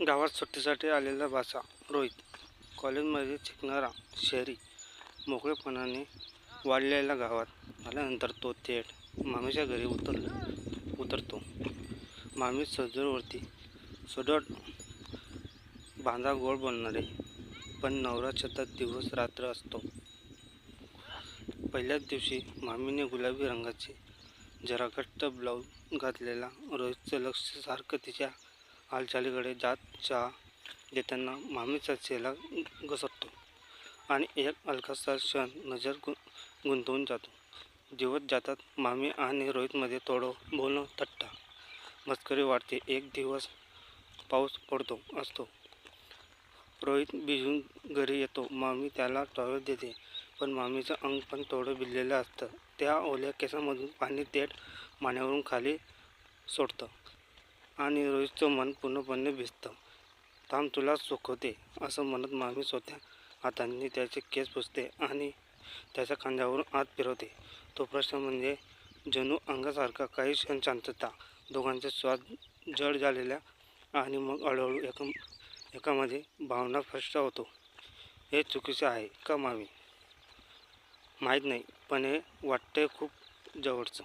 गावात सुट्टीसाठी आलेला बाचा रोहित. कॉलेजमध्ये शिकणारा शहरी मोकळेपणाने वाढलेल्या गावात आल्यानंतर तो थेट मामीच्या घरी उतरला उतरतो. मामी सजोरवरती सडोट बांधा गोड बनणारे पण नवरा छतात दिवस रात्र असतो. पहिल्याच दिवशी मामीने गुलाबी रंगाचे जरा घट्ट ब्लाऊज घातलेला रोहितचं लक्ष सारखं तिच्या हालचालीकडे जात चहा देताना मामीचा चेला घसरतो आणि एक हलकासा क्षण नजर गु गुंतवून जातो. दिवस जातात मामी आणि रोहितमध्ये थोडं बोलणं थट्टा. मस्करी वाढते एक दिवस पाऊस पडतो असतो. रोहित भिजून घरी येतो मामी त्याला टॉवेल देते पण मामीचं अंग पण थोडं भिजलेलं असतं. त्या ओल्या केसामधून पाणी थेट मान्यावरून खाली सोडतं. आणि रोहितचं मन पूर्णपणे भिजतं. थांब तुला सुखवते असं म्हणत मामी स्वतः हातांनी त्याचे केस पुसते आणि त्याच्या खांद्यावरून आत फिरवते. तो प्रश्न म्हणजे जणू अंगासारखा काही क्षण शांतता दोघांचे स्वाद जड झालेल्या आणि मग हळूहळू एका एकामध्ये भावना स्पष्ट होतो. हे चुकीचे आहे का मामी? माहीत नाही पण हे वाटतंय खूप जवळचं.